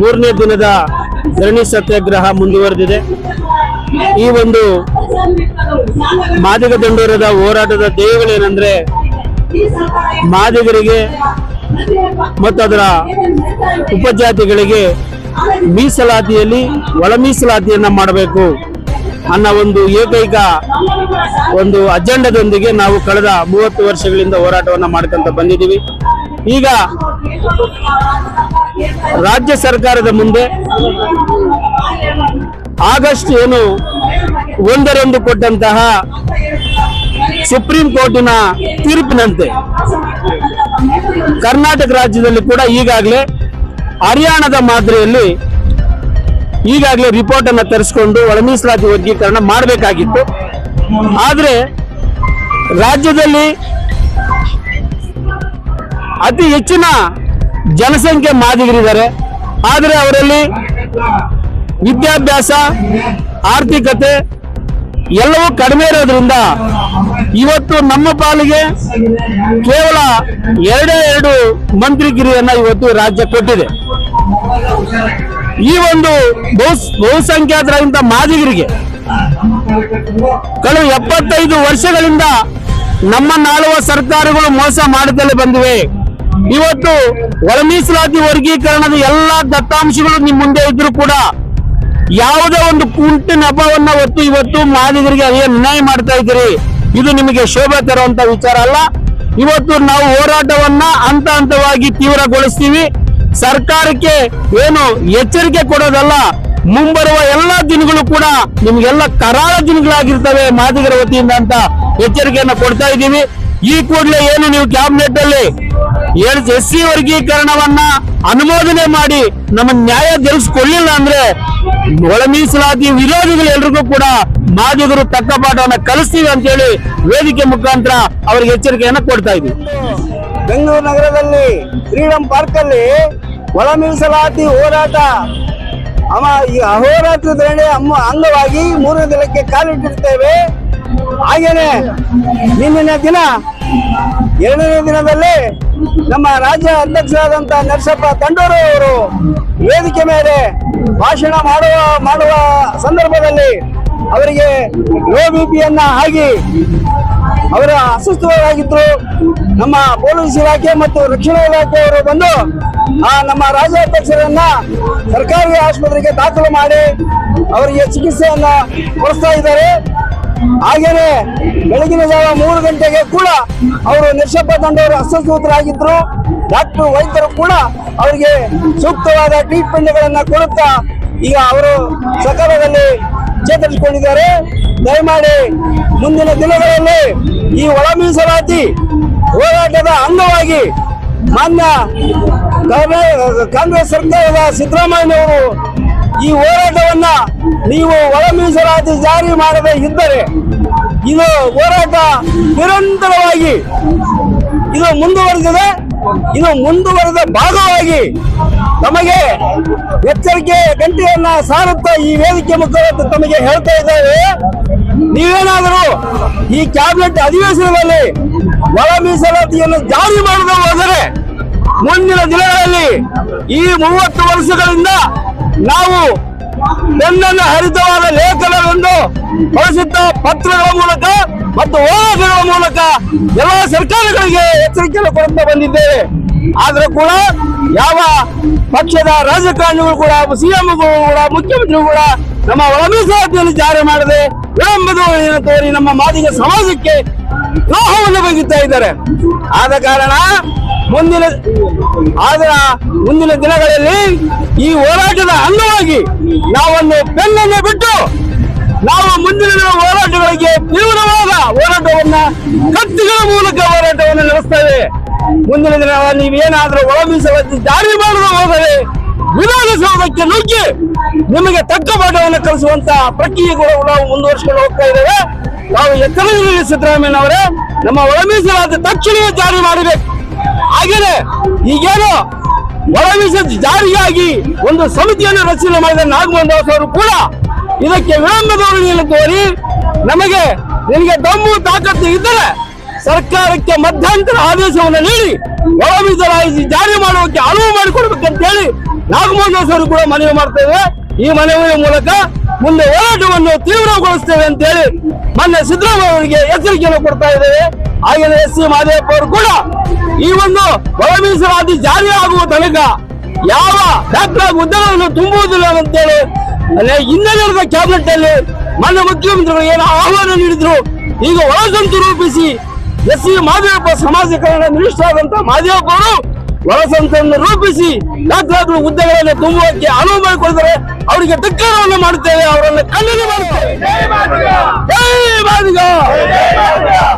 ಮೂರನೇ ದಿನದ ಧರಣಿ ಸತ್ಯಾಗ್ರಹ ಮುಂದುವರೆದಿದೆ. ಈ ಒಂದು ಮಾದಿಗ ದಂಡೋರದ ಹೋರಾಟದ ಧ್ಯೇಯಗಳೇನೆಂದ್ರೆ ಮಾದಿಗರಿಗೆ ಮತ್ತು ಅದರ ಉಪಜಾತಿಗಳಿಗೆ ಮೀಸಲಾತಿಯಲ್ಲಿ ಒಳ ಮೀಸಲಾತಿಯನ್ನ ಮಾಡಬೇಕು ಅನ್ನೋ ಒಂದು ಏಕೈಕ ಒಂದು ಅಜೆಂಡದೊಂದಿಗೆ ನಾವು ಕಳೆದ ಮೂವತ್ತು ವರ್ಷಗಳಿಂದ ಹೋರಾಟವನ್ನ ಮಾಡ್ಕೊಂತ ಬಂದಿದ್ದೀವಿ. ಈಗ ರಾಜ್ಯ ಸರ್ಕಾರದ ಮುಂದೆ ಆಗಸ್ಟ್ ಏನು ಒಂದರಂದು ಕೊಟ್ಟಂತಹ ಸುಪ್ರೀಂ ಕೋರ್ಟಿನ ತೀರ್ಪಿನಂತೆ ಕರ್ನಾಟಕ ರಾಜ್ಯದಲ್ಲಿ ಕೂಡ ಈಗಾಗಲೇ ಹರಿಯಾಣದ ಮಾದರಿಯಲ್ಲಿ ಈಗಾಗಲೇ ರಿಪೋರ್ಟ್ ಅನ್ನು ತರಿಸಿಕೊಂಡು ಒಳ ಮೀಸಲಾತಿ ವರ್ಗೀಕರಣ ಮಾಡಬೇಕಾಗಿತ್ತು. ಆದರೆ ರಾಜ್ಯದಲ್ಲಿ ಅತಿ ಹೆಚ್ಚಿನ ಜನಸಂಖ್ಯೆ ಮಾದಿಗರಿದ್ದಾರೆ. ಆದರೆ ಅವರಲ್ಲಿ ವಿದ್ಯಾಭ್ಯಾಸ, ಆರ್ಥಿಕತೆ ಎಲ್ಲವೂ ಕಡಿಮೆ ಇರೋದ್ರಿಂದ ಇವತ್ತು ನಮ್ಮ ಪಾಲಿಗೆ ಕೇವಲ ಎರಡೇ ಎರಡು ಮಂತ್ರಿಗಿರಿಯನ್ನ ಇವತ್ತು ರಾಜ್ಯ ಕೊಟ್ಟಿದೆ. ಈ ಒಂದು ಬಹು ಬಹುಸಂಖ್ಯಾತರಾಗಿದ್ದ ಮಾದಿಗರಿಗೆ ಕಳೆದ ಎಪ್ಪತ್ತೈದು ವರ್ಷಗಳಿಂದ ನಮ್ಮ ನಾಳುವ ಸರ್ಕಾರಗಳು ಮೋಸ ಮಾಡುತ್ತಲೇ ಬಂದಿವೆ. ಇವತ್ತು ಒಳ ವರ್ಗೀಕರಣದ ಎಲ್ಲಾ ದತ್ತಾಂಶಗಳು ನಿಮ್ ಮುಂದೆ ಇದ್ರು ಕೂಡ ಯಾವುದೇ ಒಂದು ಕುಂಟು ನೆಪವನ್ನ ಹೊತ್ತು ಇವತ್ತು ಮಾದಿಗರಿಗೆ ಅದೇ ಅನ್ಯಾಯ ಮಾಡ್ತಾ ಇದ್ದೀರಿ. ಇದು ನಿಮಗೆ ಶೋಭೆ ತರುವಂತ ವಿಚಾರ ಅಲ್ಲ. ಇವತ್ತು ನಾವು ಹೋರಾಟವನ್ನ ಹಂತ ಹಂತವಾಗಿ ತೀವ್ರಗೊಳಿಸ್ತೀವಿ. ಸರ್ಕಾರಕ್ಕೆ ಏನು ಎಚ್ಚರಿಕೆ ಕೊಡೋದಲ್ಲ, ಮುಂಬರುವ ಎಲ್ಲಾ ದಿನಗಳು ಕೂಡ ನಿಮ್ಗೆಲ್ಲ ಕರಾಳ ದಿನಗಳಾಗಿರ್ತವೆ ಮಾದಿಗರ ವತಿಯಿಂದ ಅಂತ ಎಚ್ಚರಿಕೆಯನ್ನ ಕೊಡ್ತಾ ಇದ್ದೀವಿ. ಈ ಕೂಡಲೇ ಏನು ನೀವು ಕ್ಯಾಬಿನೆಟ್ ಅಲ್ಲಿ ಎಸ್ ಸಿ ವರ್ಗೀಕರಣವನ್ನ ಅನುಮೋದನೆ ಮಾಡಿ ನಮ್ಮ ನ್ಯಾಯ ಗೆಲ್ಸ್ಕೊಳ್ಳಿಲ್ಲ ಅಂದ್ರೆ ಒಳ ಮೀಸಲಾತಿ ವಿರೋಧಿಗಳು ಎಲ್ರಿಗೂ ಕೂಡ ಮಾದಿಗರು ತಕ್ಕ ಪಾಠವನ್ನ ಕಲಿಸ್ತೀವಿ ಅಂತ ಹೇಳಿ ವೇದಿಕೆ ಮುಖಾಂತರ ಅವರಿಗೆ ಎಚ್ಚರಿಕೆಯನ್ನ ಕೊಡ್ತಾ ಇದ್ವಿ ಬೆಂಗಳೂರು ನಗರದಲ್ಲಿ ಫ್ರೀಡಂ ಪಾರ್ಕ್ ಅಲ್ಲಿ ಒಳ ಮೀಸಲಾತಿ ಹೋರಾಟ ಅಮ ಈ ಅಮ್ಮ ಅಂಗವಾಗಿ ಮೂರನೇ ದಿನಕ್ಕೆ ಕಾಲಿಟ್ಟಿರ್ತೇವೆ. ಹಾಗೇನೆ ನಿನ್ನಿನ ದಿನ, ಎರಡನೇ ದಿನದಲ್ಲಿ ನಮ್ಮ ರಾಜ್ಯ ಅಧ್ಯಕ್ಷರಾದಂತ ನರಸಪ್ಪ ತಂಡೂರು ಅವರು ವೇದಿಕೆ ಮೇಲೆ ಭಾಷಣ ಮಾಡುವ ಮಾಡುವ ಸಂದರ್ಭದಲ್ಲಿ ಅವರಿಗೆ ಲೋ ಬಿ ಪಿಯನ್ನ ಆಗಿ ಅವರ ಅಸ್ವಸ್ಥರಾಗಿದ್ರು ನಮ್ಮ ಪೊಲೀಸ್ ಇಲಾಖೆ ಮತ್ತು ರಕ್ಷಣಾ ಇಲಾಖೆಯವರು ಬಂದು ಆ ನಮ್ಮ ರಾಜ್ಯಾಧ್ಯಕ್ಷರನ್ನ ಸರ್ಕಾರಿ ಆಸ್ಪತ್ರೆಗೆ ದಾಖಲು ಮಾಡಿ ಅವರಿಗೆ ಚಿಕಿತ್ಸೆಯನ್ನ ಕೊಡಿಸ್ತಾ ಇದ್ದಾರೆ. ಹಾಗೇನೆ ಬೆಳಗಿನ ಜಾವ ಮೂರು ಗಂಟೆಗೆ ಕೂಡ ಅವರು ನಿರ್ಷಪ್ಪ ತಂಡವರು ಅಸ್ವಸ್ಥರಾಗಿದ್ರು. ಡಾಕ್ಟರ್ ವೈದ್ಯರು ಕೂಡ ಅವರಿಗೆ ಸೂಕ್ತವಾದ ಟ್ರೀಟ್ಮೆಂಟ್ಗಳನ್ನ ಕೊಡುತ್ತಾ ಈಗ ಅವರು ಸಕಾಲದಲ್ಲಿ ಚೇತರಿಸಿಕೊಂಡಿದ್ದಾರೆ. ದಯಮಾಡಿ ಮುಂದಿನ ದಿನಗಳಲ್ಲಿ ಈ ಒಳ ಮೀಸಲಾತಿ ಹೋರಾಟದ ಅಂಗವಾಗಿ ಮಾನ್ಯ ಕಾಂಗ್ರೆ- ಕಾಂಗ್ರೆಸ್ ಸರ್ಕಾರದ ಸಿದ್ದರಾಮಯ್ಯನವರು ಈ ಹೋರಾಟವನ್ನ ನೀವು ಒಳ ಮೀಸಲಾತಿ ಜಾರಿ ಮಾಡದೇ ಇದ್ದರೆ ಇದು ಹೋರಾಟ ನಿರಂತರವಾಗಿ ಇದು ಮುಂದುವರೆದಿದೆ. ಇದು ಮುಂದುವರೆದ ಭಾಗವಾಗಿ ನಮಗೆ ಎಚ್ಚರಿಕೆ ಗಂಟೆಯನ್ನ ಸಾರುತ್ತಾ ಈ ವೇದಿಕೆ ಮುಖಾಂತರ ತಮಗೆ ಹೇಳ್ತಾ ಇದ್ದೇವೆ ನೀವೇನಾದರೂ ಈ ಕ್ಯಾಬಿನೆಟ್ ಅಧಿವೇಶನದಲ್ಲಿ ಒಳ ಮೀಸಲಾತಿಯನ್ನು ಜಾರಿ ಮಾಡದೆ ಹೋದರೆ ಮುಂದಿನ ದಿನಗಳಲ್ಲಿ ಈ ಮೂವತ್ತು ವರ್ಷಗಳಿಂದ ನಾವು ಬೆನ್ನನ್ನು ಹರಿತವಾದ ಲೇಖನವೆಂದು ಬಳಸಿದ್ದ ಪತ್ರಗಳ ಮೂಲಕ ಮತ್ತು ಹೋರಾಟಗಳ ಮೂಲಕ ಎಲ್ಲ ಸರ್ಕಾರಗಳಿಗೆ ಎಚ್ಚರಿಕೆಯನ್ನು ಕೊಡುತ್ತಾ ಬಂದಿದ್ದೇವೆ. ಆದರೂ ಕೂಡ ಯಾವ ಪಕ್ಷದ ರಾಜಕಾರಣಿಗಳು ಕೂಡ ಸಿಎಂಗಳು ಕೂಡ, ಮುಖ್ಯಮಂತ್ರಿಗಳು ಕೂಡ ನಮ್ಮ ಒಳ ಜಾರಿ ಮಾಡದೆ ವಿಳಂಬದವಳಿಯನ್ನು ತೋರಿ ನಮ್ಮ ಮಾದಿಗ ಸಮಾಜಕ್ಕೆ ದ್ರೋಹವನ್ನು ಬಗೆಯುತ್ತಾ ಇದ್ದಾರೆ. ಆದ ಕಾರಣ ಮುಂದಿನ ಆದರೆ ಮುಂದಿನ ದಿನಗಳಲ್ಲಿ ಈ ಹೋರಾಟದ ಅಂಗವಾಗಿ ನಾವೊಂದು ಬೆನ್ನನ್ನು ಬಿಟ್ಟು ನಾವು ಮುಂದಿನ ದಿನ ಹೋರಾಟಗಳಿಗೆ ತೀವ್ರವಾದ ಹೋರಾಟವನ್ನ ಕತ್ತಿಗಳ ಮೂಲಕ ಹೋರಾಟವನ್ನು ನಡೆಸ್ತೇವೆ. ಮುಂದಿನ ದಿನ ನೀವೇನಾದ್ರೂ ಒಳ ಜಾರಿ ಮಾಡಲು ಹೋದರೆ ವಿಧಾನಸೌಧಕ್ಕೆ ನುಗ್ಗಿ ನಿಮಗೆ ತಕ್ಕ ಪಾಠವನ್ನು ಕಲಿಸುವಂತ ಕೂಡ ನಾವು ಮುಂದುವರಿಸಿಕೊಂಡು ಹೋಗ್ತಾ ಇದ್ದೇವೆ. ನಾವು ಸಿದ್ಧರಾಮಯ್ಯನ ಅವರೇ ನಮ್ಮ ಒಳ ತಕ್ಷಣವೇ ಜಾರಿ ಮಾಡಬೇಕು. ಹಾಗೇನೆ ಈಗೇನು ಒಳ ಜಾರಿಯಾಗಿ ಒಂದು ಸಮಿತಿಯನ್ನು ರಚನೆ ಮಾಡಿದ ನಾಗಮೋಹನ್ ದಾಸ್ ಅವರು ಕೂಡ ಇದಕ್ಕೆ ವಿಳಂಬ ಧೋರಣೆಯನ್ನು ತೋರಿ ನಮಗೆ ನಿನಗೆ ದಮ್ಮು ತಾಕತ್ತು ಇದ್ದರೆ ಸರ್ಕಾರಕ್ಕೆ ಮಧ್ಯಂತರ ಆದೇಶವನ್ನು ನೀಡಿ ಒಳ ಮೀಸಲಾತಿ ಜಾರಿ ಮಾಡುವುದಕ್ಕೆ ಅನುವು ಮಾಡಿಕೊಡ್ಬೇಕಂತ ಹೇಳಿ ನಾಗಮೋಹನ್ ದಾಸ್ ಅವರು ಕೂಡ ಮನವಿ ಮಾಡ್ತೇವೆ ಈ ಮನವಿಯ ಮೂಲಕ ಮುಂದೆ ಹೋರಾಟವನ್ನು ತೀವ್ರಗೊಳಿಸ್ತೇವೆ ಅಂತ ಹೇಳಿ ಮೊನ್ನೆ ಸಿದ್ದರಾಮಯ್ಯ ಅವರಿಗೆ ಎಚ್ಚರಿಕೆಯನ್ನು ಕೊಡ್ತಾ ಇದ್ದೇವೆ. ಹಾಗೆಯೇ ಎಸ್ ಸಿ ಮಾದೇವಪ್ಪ ಅವರು ಕೂಡ ಈ ಒಂದು ಒಳ ಮೀಸಲಾತಿ ಜಾರಿ ಆಗುವ ತನಕ ಯಾವ ಡಾಕ್ಟರ್ ಹುದ್ದೆಗಳನ್ನು ತುಂಬುವುದಿಲ್ಲ ಅಂತೇಳಿ ಹಿಂದೆ ನಡೆದ ಕ್ಯಾಬಿನೆಟ್ ಅಲ್ಲಿ ಮೊನ್ನೆ ಮುಖ್ಯಮಂತ್ರಿಗಳು ಏನು ಆಹ್ವಾನ ನೀಡಿದ್ರು. ಈಗ ಒಳಸಂತು ರೂಪಿಸಿ ಎಸ್ ಸಿ ಮಾದೇವಪ್ಪ ಸಮಾಜ ಕಲ್ಯಾಣ ಮಿನಿಸ್ಟರ್ ಆದಂತ ಮಾದೇವಪ್ಪ ಅವರು ಒಳಸಂತನ್ನು ರೂಪಿಸಿ ಡಾಕ್ಟರ್ ಹುದ್ದೆಗಳನ್ನು ತುಂಬುವಕ್ಕೆ ಅನುವು ಮಾಡಿಕೊಡ್ತಾರೆ ಅವರಿಗೆ ಧಿಕ್ಕಾರವನ್ನು ಮಾಡುತ್ತೇವೆ ಅವರನ್ನು ಖಂಡನೆ ಮಾಡುತ್ತೇವೆ ಜೈ ಮಾದಿಗ